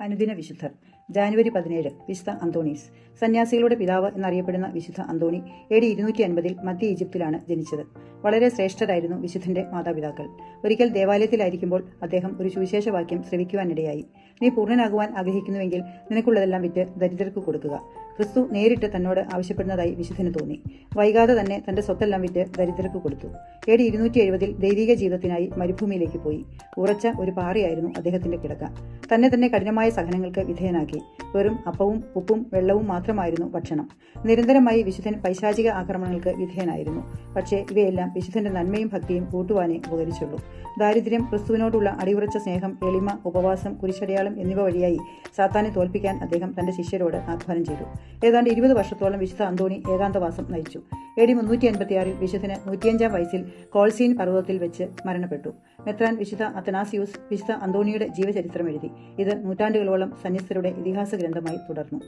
അനുദിന വിശുദ്ധർ. ജാനുവരി പതിനേഴ് വിശുദ്ധ അന്തോണീസ്. സന്യാസികളുടെ പിതാവ് എന്നറിയപ്പെടുന്ന വിശുദ്ധ അന്തോണി എ ഡി ഇരുന്നൂറ്റി അൻപതിൽ മധ്യ ഈജിപ്തിലാണ് ജനിച്ചത്. വളരെ ശ്രേഷ്ഠരായിരുന്നു വിശുദ്ധന്റെ മാതാപിതാക്കൾ. ഒരിക്കൽ ദേവാലയത്തിലായിരിക്കുമ്പോൾ അദ്ദേഹം ഒരു സുവിശേഷവാക്യം ശ്രവിക്കുവാനിടയായി. നീ പൂർണനാകുവാൻ ആഗ്രഹിക്കുന്നുവെങ്കിൽ നിനക്കുള്ളതെല്ലാം വിറ്റ് ദരിദ്രർക്ക് കൊടുക്കുക. ക്രിസ്തു നേരിട്ട് തന്നോട് ആവശ്യപ്പെടുന്നതായി വിശുദ്ധന് തോന്നി. വൈകാതെ തന്നെ തന്റെ സ്വത്തെല്ലാം വിറ്റ് ദരിദ്രർക്ക് കൊടുത്തു. എ ഡി ഇരുന്നൂറ്റി എഴുപതിൽ ദൈവിക ജീവിതത്തിനായി മരുഭൂമിയിലേക്ക് പോയി. ഉറച്ച ഒരു പാറയായിരുന്നു അദ്ദേഹത്തിന്റെ കിടക്ക. തന്നെ തന്നെ കഠിനമായ സഹനങ്ങൾക്ക് വിധേയനാക്കി. വെറും അപ്പവും ഉപ്പും വെള്ളവും മാത്രമായിരുന്നു ഭക്ഷണം. നിരന്തരമായി വിശുദ്ധൻ പൈശാചിക ആക്രമണങ്ങൾക്ക് വിധേയനായിരുന്നു. പക്ഷേ ഇവയെല്ലാം വിശുദ്ധന്റെ നന്മയും ഭക്തിയും കൂട്ടുവാനേ ഉപകരിച്ചുള്ളൂ. ദാരിദ്ര്യം ക്രിസ്തുവിനോടുള്ള അടിയുറച്ച സ്നേഹം എളിമ ഉപവാസം കുരിശടയാളം എന്നിവ വഴിയായി സാത്താനെ തോൽപ്പിക്കാൻ അദ്ദേഹം തന്റെ ശിഷ്യരോട് ആഹ്വാനം ചെയ്തു. ഏതാണ്ട് ഇരുപത് വർഷത്തോളം വിശുദ്ധ അന്തോണി ഏകാന്തവാസം നയിച്ചു. എ ഡി മുന്നൂറ്റി എൺപത്തിയാറിൽ വിശുദ്ധന് നൂറ്റിയഞ്ചാം വയസ്സിൽ കോൾസീൻ പർവതത്തിൽ വെച്ച് മരണപ്പെട്ടു. മെത്രാൻ വിശുദ്ധ അത്തനാസിയൂസ് വിശുദ്ധ അന്തോണിയുടെ ജീവചരിത്രം എഴുതി ഇത് നൂറ്റാണ്ടുകളോളം സന്യസ്തരുടെ ഇതിഹാസ ഗ്രന്ഥമായി തുടർന്നു.